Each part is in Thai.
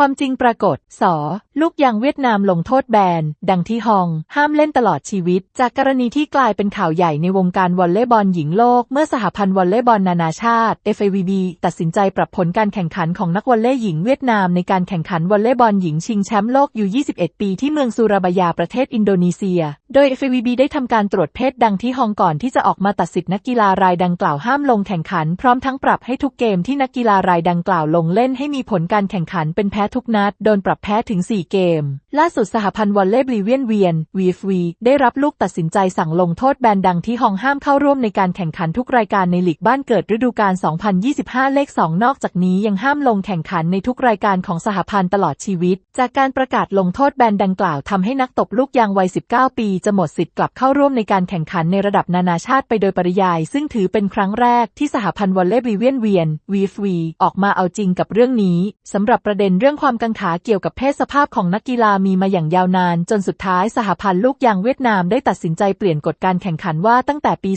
ความจริงปรากฏสลูกยางเวียดนามลงโทษแบน ดังที่ฮอง ห้ามเล่นตลอดชีวิต จากกรณีที่กลายเป็นข่าวใหญ่ในวงการวอลเลย์บอลหญิงโลก เมื่อสหพันธ์วอลเลย์บอลนานาชาติ FIVB ตัดสินใจปรับผลการแข่งขันของนักวอลเลย์หญิงเวียดนามในการแข่งขันวอลเลย์บอลหญิงชิงแชมป์โลกอยู่ 21 ปีที่เมืองซูราบายาประเทศอินโดนีเซีย โดย FIVB ได้ทำการตรวจเพศดังที่ฮองก่อนที่จะออกมาตัดสิทธินักกีฬารายดังกล่าวห้ามลงแข่งขัน พร้อมทั้งปรับให้ทุกเกมที่นักกีฬารายดังกล่าวลงเล่นให้มีผลการแข่งขันเป็นแพ้ทุกนัด โดนปรับแพ้ถึง 4 เกม ล่าสุดสหพันธ์วอลเลย์บลีเวียนเวียน VFV ได้รับลูกตัดสินใจสั่งลงโทษแบนดังที่ฮองห้ามเข้าร่วมในการแข่งขันทุกรายการในลีกบ้านเกิดฤดูกาล 2025 เลข 2 นอกจากนี้ยังห้ามลงแข่งขันในทุกรายการของสหพันธ์ตลอดชีวิต จากการประกาศลงโทษแบนดังกล่าวทำให้นักตบลูกยางวัย 19 ปี จะหมดสิทธิ์กลับเข้าร่วมในการแข่งขันในระดับนานาชาติไปโดยปริยาย ซึ่งถือเป็นครั้งแรกที่สหพันธ์วอลเลย์บลีเวียนเวียน VFV ออกมาเอาจริงกับเรื่องนี้สำหรับประเด็นเรื่องความกังขาเกี่ยวกับเพศสภาพของนักกีฬามีมาอย่างยาวนาน จนสุดท้ายสหพันธ์ลูกยางเวียดนามได้ตัดสินใจเปลี่ยนกฎการแข่งขันว่าตั้งแต่ปี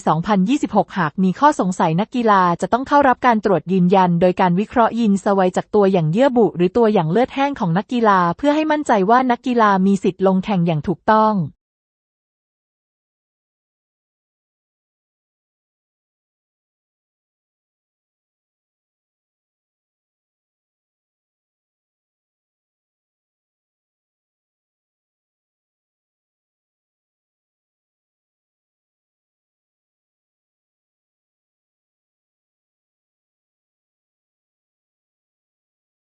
2026 หากมีข้อสงสัยนักกีฬาจะต้องเข้ารับการตรวจยืนยัน โดยการวิเคราะห์ยินสวัยจากตัวอย่างเยื่อบุ หรือตัวอย่างเลือดแห้งของนักกีฬา เพื่อให้มั่นใจว่านักกีฬามีสิทธิ์ลงแข่งอย่างถูกต้อง